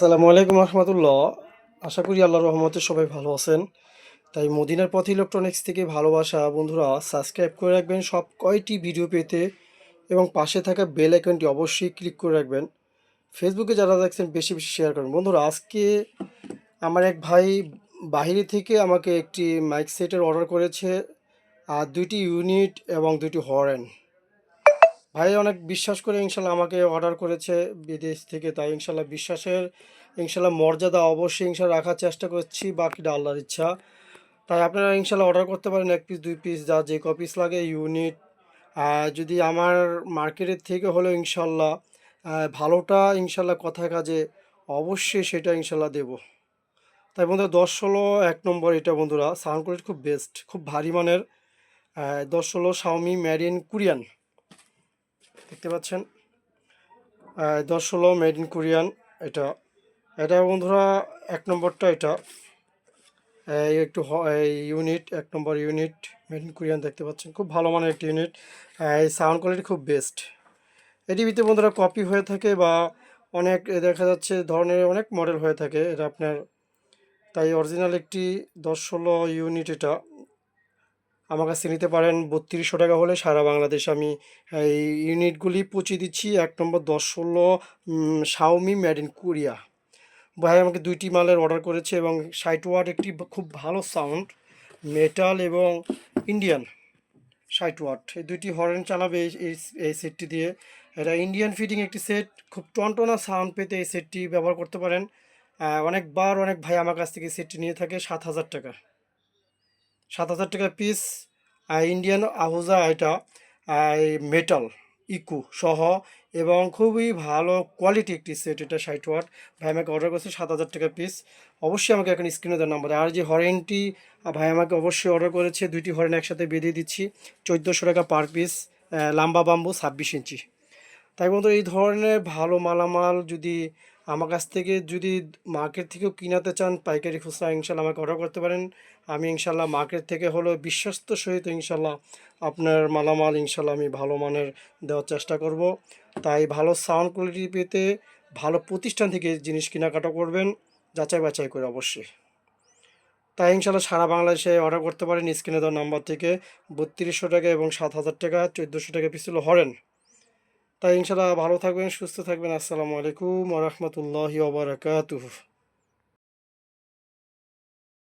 আসসালামু আলাইকুম রহমতুল্লাহ। আশা করি আল্লাহ রহমতে সবাই ভালো আছেন। তাই মদিনার পথ ইলেকট্রনিক্স থেকে ভালোবাসা, বন্ধুরা, সাবস্ক্রাইব করে রাখবেন সব কয়টি ভিডিও পেতে এবং পাশে থাকা বেল আইকনটি অবশ্যই ক্লিক করে রাখবেন। ফেসবুকে যারা দেখছেন, বেশি বেশি শেয়ার করবেন। বন্ধুরা, আজকে আমার এক ভাই বাহিরে থেকে আমাকে একটি মাইক সেটের অর্ডার করেছে, আর দুইটি ইউনিট এবং দুইটি হরেন ভাই অনেক বিশ্বাস করে ইনশাল্লাহ আমাকে অর্ডার করেছে বিদেশ থেকে। তাই ইনশাল্লাহ বিশ্বাসের, ইনশাল্লাহ মর্যাদা অবশ্যই ইনশাল্লাহ রাখার চেষ্টা করছি, বাকিটা আল্লাহর ইচ্ছা। তাই আপনারা ইনশাল্লাহ অর্ডার করতে পারেন এক পিস দুই পিস যা যে ক পিস লাগে ইউনিট যদি আমার মার্কেটের থেকে হলেও ইনশাল্লাহ ভালোটা ইনশাল্লাহ কথা কাজে অবশ্যই সেটা ইনশাল্লাহ দেব। তাই বন্ধুরা, দশ ষোলো এক নম্বর এটা বন্ধুরা, সাউন্ড কোয়ালিটি খুব বেস্ট খুব ভারী মানের দশ ষোলো শাওমি ম্যারিন কোরিয়ান দেখতে পাচ্ছেন। দশ ষোলো মেড ইন কোরিয়ান এটা। এটা বন্ধুরা, এক নম্বরটা এটা। একটু ইউনিট এক number unit made in Korean দেখতে পাচ্ছেন। খুব ভালো মানের একটি ইউনিট এই সাউন্ড কোয়ালিটি খুব বেস্ট এটি ভিতরে বন্ধুরা কপি হয়ে থাকে বা অনেক দেখা যাচ্ছে ধরনের অনেক মডেল হয়ে থাকে। এটা আপনার তাই অরিজিনাল একটি দশ ষোলো ইউনিট এটা। আমার কাছে নিতে পারেন বত্রিশশো টাকা হলে সারা বাংলাদেশ আমি, এই ইউনিটগুলি পৌঁছে দিচ্ছি। এক নম্বর দশ ষোলো শাওমি মেড ইন কোরিয়া ভাই, আমাকে দুইটি মালের অর্ডার করেছে এবং ষাট ওয়াট একটি খুব ভালো সাউন্ড মেটাল এবং ইন্ডিয়ান ষাট ওয়াট এই দুইটি হরেন চালাবে এই, এই- এই সেটটি দিয়ে। এটা ইন্ডিয়ান ফিটিং একটি সেট খুব টনটনা সাউন্ড পেতে এই সেটটি ব্যবহার করতে পারেন। অনেকবার অনেক ভাই আমার কাছ থেকে সেটটি নিয়ে থাকে, সাত হাজার টাকা। সাত হাজার টাকা পিস ইন্ডিয়ান আহুজা এটা মেটাল ইকু সহ, এবং খুবই ভালো কোয়ালিটি একটি সেট এটা ষাট ওয়াট ভাই আমাকে অর্ডার করেছে সাত হাজার টাকা পিস অবশ্যই আমাকে এখন স্ক্রিনে দেওয়ার নাম্বার আর যে হরেনটি ভাই আমাকে অবশ্যই অর্ডার করেছে, দুইটি হরেন একসাথে বেঁধে দিচ্ছি। চোদ্দোশো টাকা পার পিস লাম্বা বাম্বু ছাব্বিশ ইঞ্চি। তাই বন্ধু এই ধরনের ভালো মালামাল যদি আমার কাছ থেকে যদি মার্কেট থেকেও কিনাতে চান পাইকারি খুচরা, ইনশাল্লাহ আমাকে অর্ডার করতে পারেন। আমি ইনশাল্লাহ মার্কেট থেকে হলো বিশ্বস্ত সহিত ইনশাল্লাহ আপনার মালামাল ইনশাল্লাহ আমি ভালো মানের দেওয়ার চেষ্টা করব। তাই ভালো সাউন্ড কোয়ালিটি পেতে ভালো প্রতিষ্ঠান থেকে জিনিস কেনাকাটা করবেন, যাচাই বাছাই করে অবশ্যই। তাই ইনশাল্লাহ সারা বাংলাদেশে অর্ডার করতে পারেন। স্ক্রিনে দেওয়ার নাম্বার থেকে বত্রিশশো টাকা এবং সাত হাজার টাকা, চোদ্দোশো টাকা পিস হলো হরেন। তাই ইনশাল্লাহ ভালো থাকবেন সুস্থ থাকবেন। আসসালামু আলাইকুম ওরহমতুল্লাহি ওবরাকাতুহ